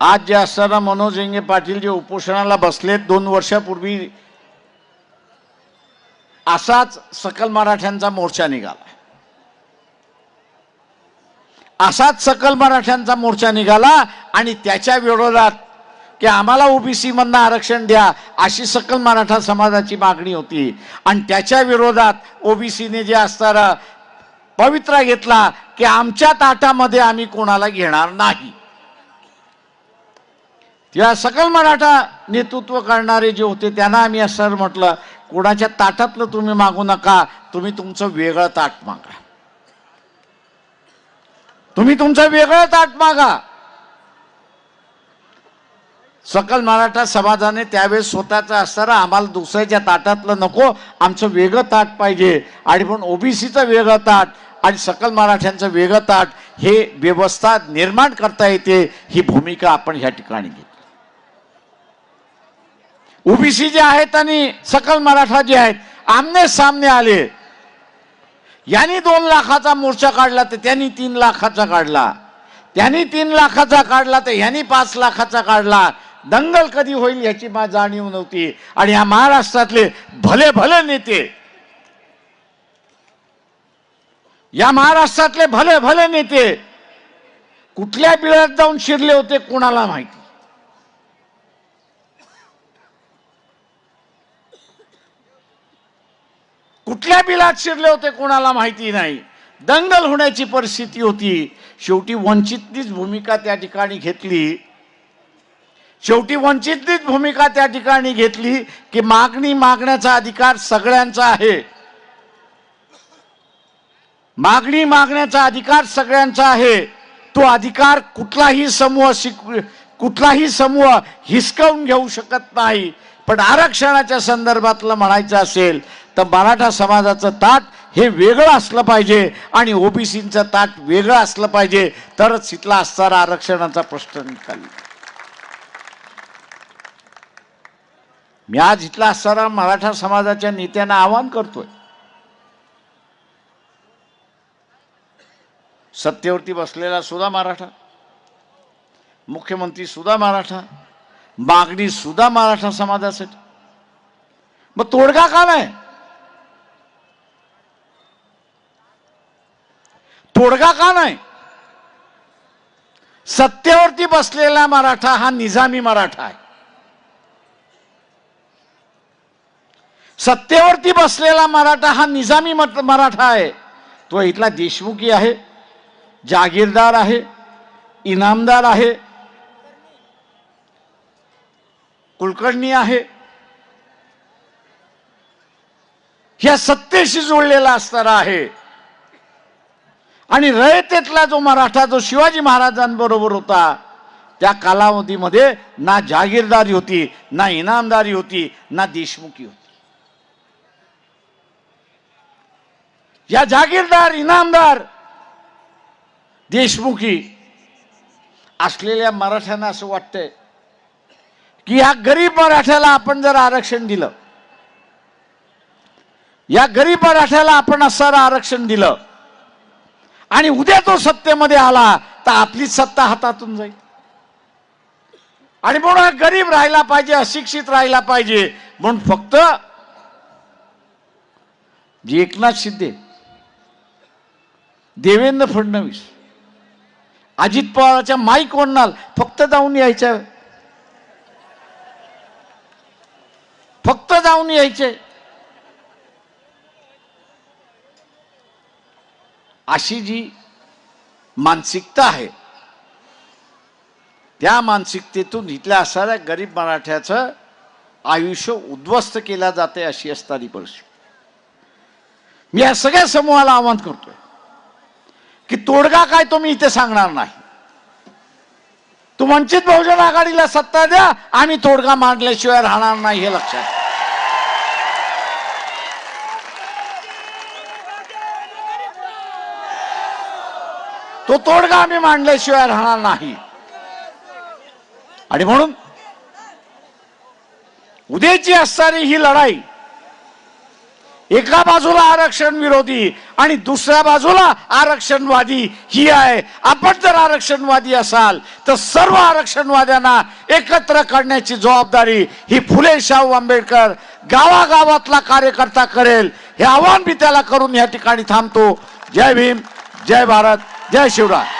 आज जे असताना मनोज इंगे पाटील जे उपोषणाला बसलेत दोन वर्षापूर्वी असाच सकल मराठ्यांचा मोर्चा निघाला. असाच सकल मराठ्यांचा मोर्चा निघाला आणि त्याच्या विरोधात की आम्हाला ओबीसी मधनं आरक्षण द्या अशी सकल मराठा समाजाची मागणी होती. आणि त्याच्या विरोधात ओबीसीने जे असताना पवित्रा घेतला की आमच्या ताटामध्ये आम्ही कोणाला घेणार नाही. या सकल मराठा नेतृत्व करणारे जे होते त्यांना आम्ही असं म्हटलं कोणाच्या ताटातलं तुम्ही मागू नका तुम्ही तुमचं वेगळं ताट मागा. तुम्ही तुमचं वेगळं ताट मागा. सकल मराठा समाजाने त्यावेळेस स्वतःचं असताना आम्हाला दुसऱ्याच्या ताटातलं नको आमचं वेगळं ताट पाहिजे. आणि पण ओबीसीचं वेगळं ताट आणि सकल मराठ्यांचं वेगळं ताट हे व्यवस्था निर्माण करता येते ही भूमिका आपण ह्या ठिकाणी घेतो. ओबीसी जे आहेत आणि सकल मराठा जे आहेत आमने सामने आले. यांनी दोन लाखाचा मोर्चा काढला तर त्यांनी तीन लाखाचा काढला. त्यांनी तीन लाखाचा काढला तर ह्यांनी पाच लाखाचा काढला. दंगल कधी होईल याची मा जाणीव नव्हती. आणि या महाराष्ट्रातले भले भले नेते या महाराष्ट्रातले भले भले नेते कुठल्या बिळात जाऊन शिरले होते कोणाला माहिती? कुठल्या बिलात शिरले होते कोणाला माहिती नाही. दंगल होण्याची परिस्थिती होती. शेवटी वंचितनीच भूमिका त्या ठिकाणी घेतली. शेवटी वंचितनीच भूमिका त्या ठिकाणी घेतली की मागणी मागण्याचा अधिकार सगळ्यांचा आहे. मागणी मागण्याचा अधिकार सगळ्यांचा आहे. तो अधिकार कुठलाही समूह शिक कुठलाही समूह हिसकावून घेऊ शकत नाही. पण आरक्षणाच्या संदर्भातलं म्हणायचं असेल तर मराठा समाजाचं ताट हे वेगळं असलं पाहिजे आणि ओबीसींचं ताट वेगळं असलं पाहिजे. तरच तिथला असणारा आरक्षणाचा प्रश्न निकाल. मी आज इथला असणारा मराठा समाजाच्या नेत्यांना आवाहन करतोय. सत्तेवरती बसलेला सुद्धा मराठा मुख्यमंत्री सुद्धा मराठा मागणी सुद्धा मराठा समाजासाठी. मग तोडगा का नाही? तोडगा का नाही? सत्तेवरती बसलेला मराठा हा निजामी मराठा आहे. सत्तेवरती बसलेला मराठा हा निजामी मत- मराठा आहे. तो इथला देशमुखी आहे जागीरदार आहे इनामदार आहे कुलकर्णी आहे. ह्या सत्तेशी जोडलेला असणारा आहे. आणि रयतेतला जो मराठा जो शिवाजी महाराजांबरोबर होता त्या कालावधीमध्ये ना जागीरदारी होती ना इनामदारी होती ना देशमुखी होती. या जागीरदार इनामदार देशमुखी असलेल्या मराठ्यांना असं वाटतंय की या गरीब मराठ्याला आपण जर आरक्षण दिलं या गरीब मराठ्याला आपण असणारं आरक्षण दिलं आणि उद्या तो सत्तेमध्ये आला तर आपलीच सत्ता हातातून जाईल. आणि म्हणून हा गरीब राहिला पाहिजे अशिक्षित राहिला पाहिजे. म्हणून फक्त जी एकनाथ शिंदे देवेंद्र फडणवीस अजित पवाराच्या माईक ओढणार फक्त जाऊन यायचं. फक्त जाऊन यायचे. अशी जी मानसिकता आहे त्या मानसिकतेतून इथल्या असणाऱ्या गरीब मराठ्याचं आयुष्य उद्ध्वस्त केल्या जाते अशी असणारी परिस्थिती. मी या सगळ्या समूहाला आवाहन करतोय की तोडगा काय तो मी इथे सांगणार नाही. तू वंचित बहुजन आघाडीला सत्ता द्या आम्ही तोडगा मांडल्याशिवाय राहणार नाही हे लक्षात तो तोडगा आम्ही मांडल्याशिवाय राहणार नाही. आणि म्हणून उद्याची असणारी ही लढाई एका बाजूला आरक्षण विरोधी आणि दुसऱ्या बाजूला आरक्षणवादी ही आहे. आपण जर आरक्षणवादी असाल तर सर्व आरक्षणवाद्यांना एकत्र करण्याची जबाबदारी ही फुले शाहू आंबेडकर गावागावातला कार्यकर्ता करेल. हे आव्हान मी त्याला करून या ठिकाणी थांबतो. जय भीम जय भारत. जय शिवराय